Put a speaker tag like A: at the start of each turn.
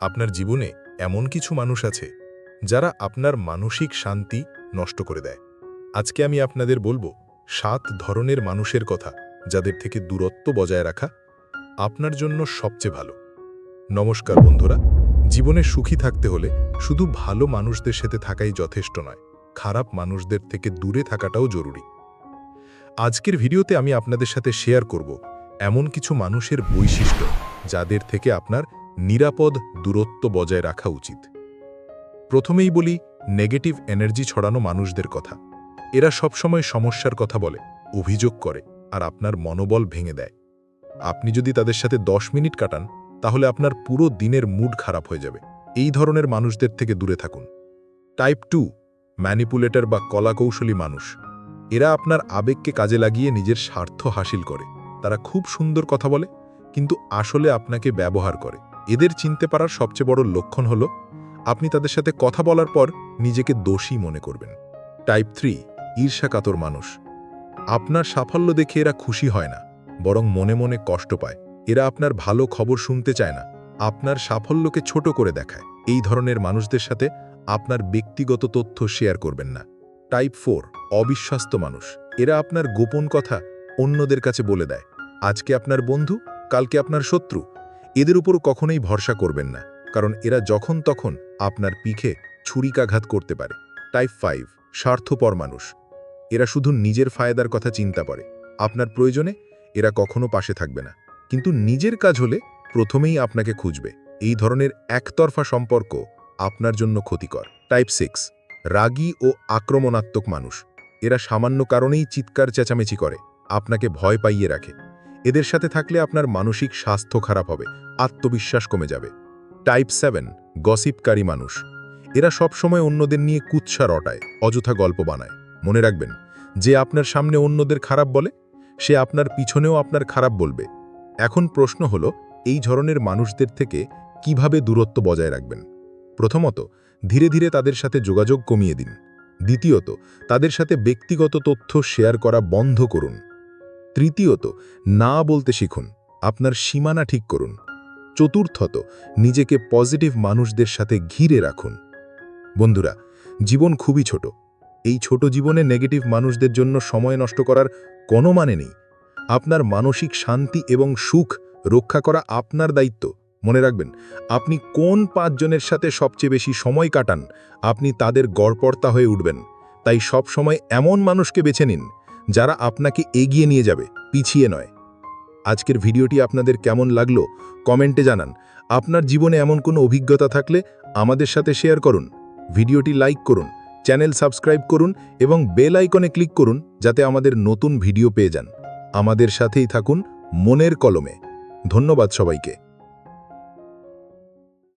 A: আপনার জীবনে এমন কিছু মানুষ আছে, যারা আপনার মানসিক শান্তি নষ্ট করে দেয়। আজকে আমি আপনাদের বলব, সাত ধরনের মানুষের কথা, যাদের থেকে দূরত্ব বজায় রাখা আপনার জন্য সবচেয়ে ভালো। নমস্কার বন্ধুরা, জীবনে সুখী থাকতে হলে শুধু ভালো মানুষদের সাথে থাকাই যথেষ্ট নয়, খারাপ মানুষদের থেকে দূরে থাকাটাও জরুরি। আজকের ভিডিওতে আমি আপনাদের সাথে শেয়ার করব, এমন কিছু মানুষের বৈশিষ্ট্য, যাদের থেকে আপনার নিরাপদ দূরত্ব বজায় রাখা উচিত। প্রথমেই বলি নেগেটিভ এনার্জি ছড়ানো মানুষদের কথা। এরা সবসময় সমস্যার কথা বলে, অভিযোগ করে, আর আপনার মনোবল ভেঙে দেয়। আপনি যদি তাদের সাথে দশ মিনিট কাটান, তাহলে আপনার পুরো দিনের মুড খারাপ হয়ে যাবে। এই ধরনের মানুষদের থেকে দূরে থাকুন। টাইপ টু ম্যানিপুলেটর বা কলাকৌশলী মানুষ। এরা আপনার আবেগকে কাজে লাগিয়ে নিজের স্বার্থ হাসিল করে। তারা খুব সুন্দর কথা বলে, কিন্তু আসলে আপনাকে ব্যবহার করে। এদের চিনতে পারার সবচেয়ে বড় লক্ষণ হল, আপনি তাদের সাথে কথা বলার পর নিজেকে দোষী মনে করবেন। টাইপ থ্রি ঈর্ষাকাতর মানুষ। আপনার সাফল্য দেখে এরা খুশি হয় না, বরং মনে মনে কষ্ট পায়। এরা আপনার ভালো খবর শুনতে চায় না, আপনার সাফল্যকে ছোট করে দেখায়। এই ধরনের মানুষদের সাথে আপনার ব্যক্তিগত তথ্য শেয়ার করবেন না। টাইপ ফোর অবিশ্বাস্ত মানুষ। এরা আপনার গোপন কথা অন্যদের কাছে বলে দেয়। আজকে আপনার বন্ধু, কালকে আপনার শত্রু। এদের উপর কখনোই ভরসা করবেন না, কারণ এরা যখন তখন আপনার পিঠে ছুরিকাঘাত করতে পারে। টাইপ ফাইভ স্বার্থপর মানুষ। এরা শুধু নিজের ফায়দার কথা চিন্তা করে। আপনার প্রয়োজনে এরা কখনো পাশে থাকবে না। কিন্তু নিজের কাজ হলে প্রথমেই আপনাকে খুঁজবে। এই ধরনের একতরফা সম্পর্ক আপনার জন্য ক্ষতিকর। টাইপ সিক্স রাগী ও আক্রমণাত্মক মানুষ। এরা সামান্য কারণেই চিৎকার চেঁচামেচি করে, আপনাকে ভয় পাইয়ে রাখে। এদের সাথে থাকলে আপনার মানসিক স্বাস্থ্য খারাপ হবে, আত্মবিশ্বাস কমে যাবে। টাইপ সেভেন গসিপকারী মানুষ। এরা সবসময় অন্যদের নিয়ে কুৎসা রটায়, অযথা গল্প বানায়। মনে রাখবেন, যে আপনার সামনে অন্যদের খারাপ বলে, সে আপনার পিছনেও আপনার খারাপ বলবে। এখন প্রশ্ন হল, এই ধরনের মানুষদের থেকে কীভাবে দূরত্ব বজায় রাখবেন? প্রথমত, ধীরে ধীরে তাদের সাথে যোগাযোগ কমিয়ে দিন। দ্বিতীয়ত, তাদের সাথে ব্যক্তিগত তথ্য শেয়ার করা বন্ধ করুন। তৃতীয়ত, না বলতে শিখুন, আপনার সীমানা ঠিক করুন। চতুর্থত, নিজেকে পজিটিভ মানুষদের সাথে ঘিরে রাখুন। বন্ধুরা, জীবন খুবই ছোট। এই ছোট জীবনে নেগেটিভ মানুষদের জন্য সময় নষ্ট করার কোনো মানে নেই। আপনার মানসিক শান্তি এবং সুখ রক্ষা করা আপনার দায়িত্ব। মনে রাখবেন, আপনি কোন পাঁচজনের সাথে সবচেয়ে বেশি সময় কাটান, আপনি তাদের গড়পর্তা হয়ে উঠবেন। তাই সব সময় এমন মানুষকে বেছে নিন যারা আপনাকে এগিয়ে নিয়ে যাবে, পিছিয়ে নয়। আজকের ভিডিওটি আপনাদের কেমন লাগল, কমেন্টে জানান। আপনার জীবনে এমন কোনো অভিজ্ঞতা থাকলে আমাদের সাথে শেয়ার করুন। ভিডিওটি লাইক করুন, চ্যানেল সাবস্ক্রাইব করুন এবং বেল আইকনে ক্লিক করুন যাতে আমাদের নতুন ভিডিও পেয়ে যান। আমাদের সাথেই থাকুন মনের কলমে। ধন্যবাদ সবাইকে।